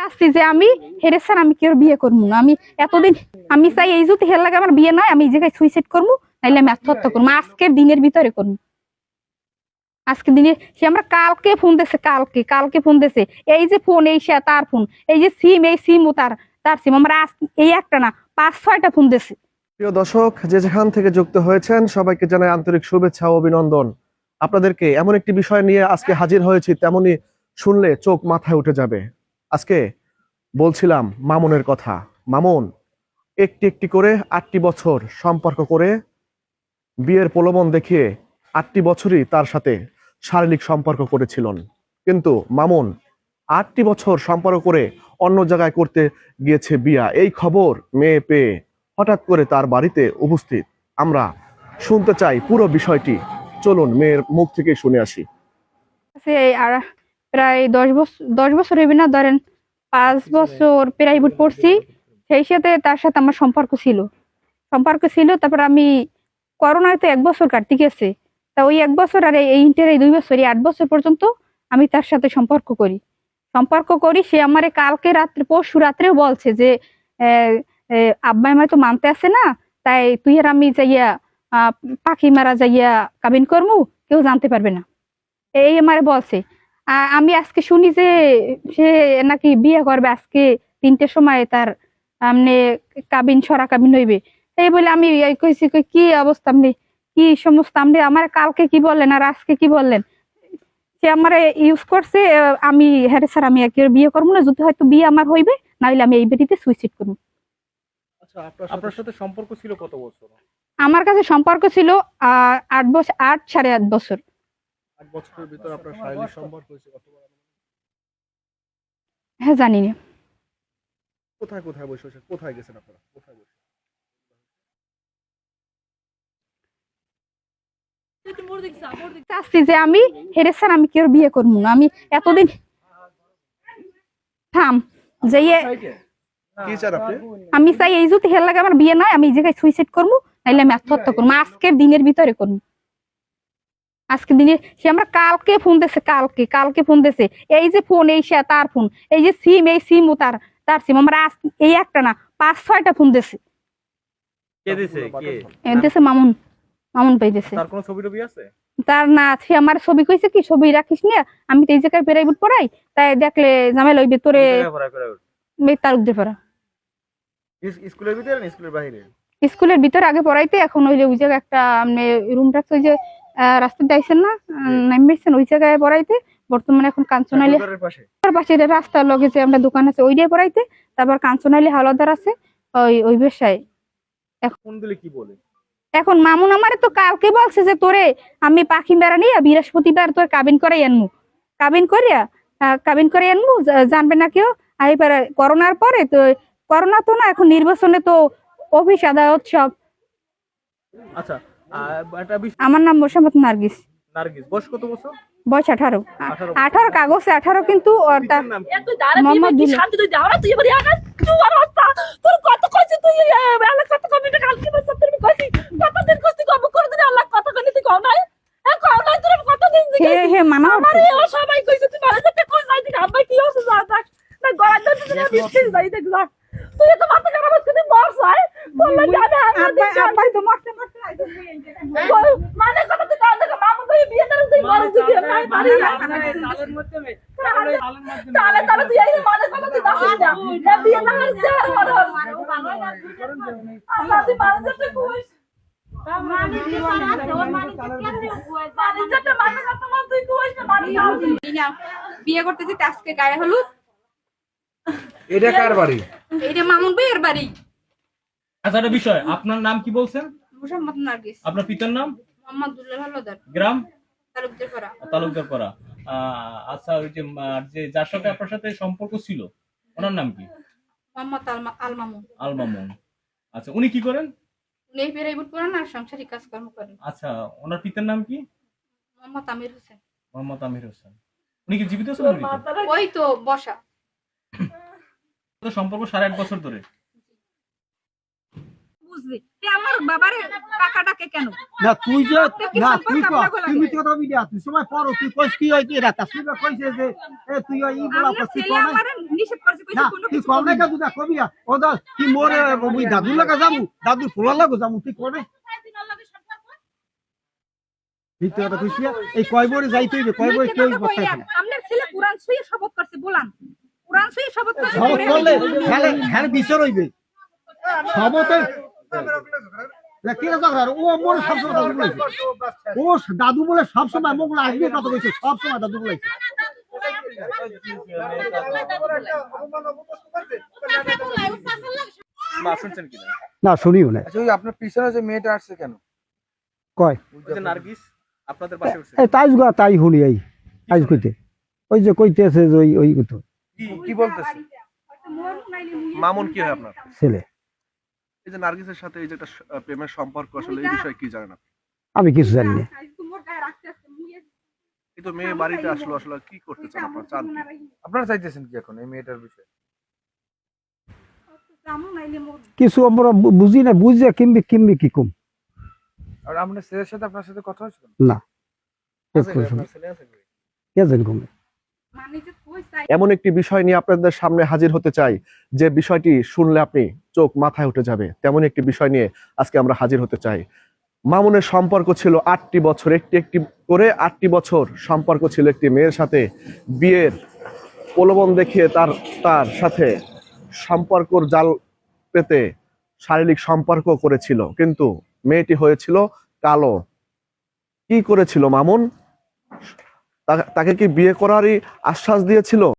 চাচ্ছি যে আমি হেরে স্যার আমি কেউ বিয়ে করব না? আমি এতদিন আমি চাই এই যদি হের লাগে আমার বিয়ে নয়, আমি এই জায়গায় সুইসাইড করব নাইলে আমি আত্মহত্যা করব আজকের দিনের ভিতরে করব আজকে দিনে সে আমরা কালকে ফোন দিছে, কালকে কালকে ফোন দিছে। এই যে ফোন এই সে, তার ফোন এই যে সিম এই সিম ও তার তার সিম আমরা এই একটা না, পাঁচ, ছয়টা ফোন দিছে। প্রিয় দর্শক, যে যেখান থেকে যুক্ত হয়েছেন, সবাইকে জানাই আন্তরিক শুভেচ্ছা ও অভিনন্দন। আপনাদেরকে এমন একটি বিষয় নিয়ে আজকে হাজির হয়েছি তেমনি শুনলে চোখ মাথায় উঠে যাবে। আজকে বলছিলাম মামুনের কথা। মামুন, একটি একটি করে আটটি বছর সম্পর্ক করে বিয়ের প্রলোভন দেখিয়ে আটটি বছরই তার সাথে শারীরিক সম্পর্ক করেছিলেন। কিন্তু মামুন, আটটি বছর সম্পর্ক করে অন্য জায়গায় করতে গিয়েছে বিয়া। এই খবর মেয়ে পেয়ে হঠাৎ করে তার বাড়িতে উপস্থিত। আমরা শুনতে চাই পুরো বিষয়টি। চলুন মেয়ের মুখ থেকে শুনে আসি। আর প্রায় দশ বছর দশ বছর হবে না ধরেন পাঁচ বছর প্রাইভেট পড়ছি সেই সাথে তার সাথে আমার সম্পর্ক ছিল। সম্পর্ক ছিল তারপর আমি করোনায় তো এক বছর কাটতে গেছে। তা ওই এক বছর আর এই ইন্টার এই দুই বছর এই আট বছর পর্যন্ত আমি তার সাথে সম্পর্ক করি। সম্পর্ক করি সে আমারে কালকে রাত্রে পরশু রাত্রেও বলছে যে আহ, আহ, আব্বা আমার তো মানতে আসে না তাই তুই আর আমি যাইয়া আহ, পাখি মারা যাইয়া কাবিন করমু কেউ জানতে পারবে না। এই আমারে বলছে। আমি আজকে শুনি যে সে নাকি বিয়ে করবে আজকে তিনটের সময় তার আমনে কাবিন ছড়া কাবিন হইবে। এই বলে আমি কইছি কি অবস্থা আপনি কি সমস্ত আপনি আমার কালকে কি বললেন আর আজকে কি বললেন? সে আমার ইউজ করছে আমি হ্যাঁ স্যার আমি একে বিয়ে করব না যদি হয়তো বিয়ে আমার হইবে নাহলে আমি এই বেটিতে সুইসাইড করব। আচ্ছা আপনার সাথে সম্পর্ক ছিল কত বছর? আমার কাছে সম্পর্ক ছিল আহ, আট বছর আট সাড়ে আট বছর। আট বছরের ভিতর আপনার শারীরিক সম্পর্ক হয়েছে কতবার হ্যাঁ জানি না কোথায় কোথায় বসে বসে কোথায় গেছেন আপনারা? কোথায় বসে চাচ্ছি যে আমি হেরে স্যার আমি কেউ বিয়ে করব না? আমি এতদিন থাম যে কি চান আপনি? আমি চাই এই যদি হের লাগে আমার বিয়ে নয় আমি এই জায়গায় সুইসাইড করব নাইলে আমি আত্মহত্যা করব আজকের দিনের ভিতরে করব। আজকে দিনে সে আমরা কালকে ফোন দিছে কালকে কালকে ফোন দিছে। এই যে ফোন এই সে তার ফোন এই যে সিম এই সিম ও তার তার সিম আমরা এই একটা না পাঁচ ছয়টা ফোন দিছে। মামুন মামুন তার কোনো ছবি টবি আছে? তার না আমার ছবি কইছে কি ছবি রাখিস না আমি তো এই জায়গায় প্রাইভেট পড়াই তাই দেখলে তোরে? পড়া। স্কুলের ভিতরে স্কুলের বাইরে স্কুলের ভিতরে আগে পড়াইতে এখন ওই যে ওই জায়গায় একটা মানে রুম রাখছে ওই যে আহ, রাস্তা যাইছেন না নামিয়েছেন ওই জায়গায় পড়াইতে বর্তমানে এখন কাঞ্চনালি পাশে। তার পাশে রাস্তার লগে যে আমরা দোকান আছে ওই দিয়ে পড়াইতে তারপর কাঞ্চনালি হাওলাদার আছে ওই ওই ফোন দিলে কি বলে? এখন মামুন আমারে তো কালকে বলছে যে তোরে আমি পাখি বেড়া নিয়ে বৃহস্পতিবার তোর কাবিন করাই আনমু। কাবিন করিয়া কাবিন করে আনমু জা- জানবে না কেউ। আর এবার করোনার পরে তো করোনা তো না এখন নির্বাচনে তো অফিস আদালত সব। আচ্ছা আমার নাম মোসাম্মদ নার্গিস। নার্গিস। বয়স কত বছর? বয়স আঠারো। আঠারো। কাগজে আঠারো কিন্তু? তুই তো মাথা খারাপ আছে তুই মর যাই বললে জানা আব্বাই আব্বাই তো মরতে মরতে মানে কত তুই কাল মামু তুই বিয়ে করে তুই মর তুই নাই পারি তাহলে তাহলে তুই এই মানে কত তুই দাসিস না এ বিয়ে না করে যা মর আল্লাহ তুই মানে যেতে কইস মানে যেতে মানে কত মন তুই কইস না মানে যাও বিয়ে করতে যেতে আজকে গায়ে হলুদ এটা কার বাড়ি এইটা মামুন ভাইয়ের বাড়ি আচ্ছা একটা বিষয় আপনার নাম কি বলছেন? নার্গিস। আপনার পিতার নাম? মোহাম্মদুল্লাহ হালদার। গ্রাম? তালুকদের পাড়া তালুকদার পাড়া আহ, আচ্ছা ওই যে যে যার সাথে আপনার সাথে সম্পর্ক ছিল ওনার নাম কি? মোহাম্মদ আল মামুন আল মামুন আচ্ছা উনি কি করেন? উনি এই প্রাইভেট পড়ান আর সাংসারিক কাজকর্ম করেন। আচ্ছা ওনার পিতার নাম কি? মোহাম্মদ আমির হোসেন। মোহাম্মদ আমির হোসেন। উনি কি জীবিত আছেন ওই তো বসা। সম্পর্ক সাড়ে এক বছর ধরে। আমার বাবারে ডাকে কেন? না তুই যে কি না তুই কর। আপনাকে তুই লাগে? মিথ্যে তুই সময় পড়ো তুই কইস কি হইছে এটা তা তুই কইছে যে এ তুই ওই বলা করছিস কোন আমারে নিষেধ করছে কইছে না তুই কিছু কবি না। দাদু কবি না। ও দা মোরে লাগা যাব। দাদুর পোলার লাগা যাব তুই করে ভিতরে কথা এই কয় বরে যাইতে হইবে কয় বরে মিথ্যে কেউ কথা বাচ্চা কইলেন। আপনার ছেলে কোরআন ছুঁয়ে শপথ করছে বলান। কোরআন ছুঁয়ে শপথ করছে সব করলে। খেলে হ্যাঁ বিচার হইবে। না কথা ও দাদু বলে আসবে কথা দাদু বলেছে না শুনিও না আচ্ছা আপনার পিছনে যে মেয়েটা আসছে কেন কয় নার্গিস আপনাদের পাশে এই তাই তাই শুনি এই আজ কইতে ওই যে কইতেছে যে ওই ওই কি বলতেছে মামুন কি হয় আপনার ছেলে এই যে নার্গিসের সাথে এই যে একটা প্রেমের সম্পর্ক আসলে এই বিষয়ে কি জানেন আপনি? আমি কিছু জানি না। কিন্তু মেয়ে বাড়িতে আসলো আসলে কি করতে চান আপনার? চান কি? আপনারা চাইতেছেন কি এখন এই মেয়েটার বিষয়ে? কিছু আমরা বুঝি না বুঝে কিনবি কিনবি কি কম? আর আপনার ছেলের সাথে আপনার সাথে কথা হয়েছিল না। কে? জানি কমে এমন একটি বিষয় নিয়ে আপনাদের সামনে হাজির হতে চাই। যে বিষয়টি শুনলে আপনি চোখ মাথায় উঠে যাবে। তেমন একটি বিষয় নিয়ে আজকে আমরা হাজির হতে চাই। মামুনের সম্পর্ক ছিল আটটি বছর। একটি একটি করে আটটি বছর সম্পর্ক ছিল একটি মেয়ের সাথে। বিয়ের প্রলোভন দেখিয়ে তার তার সাথে সম্পর্কর জাল পেতে শারীরিক সম্পর্ক করেছিল। কিন্তু মেয়েটি হয়েছিল কালো। কি করেছিল মামুন? তাকে কি বিয়ে করারই আশ্বাস দিয়েছিল?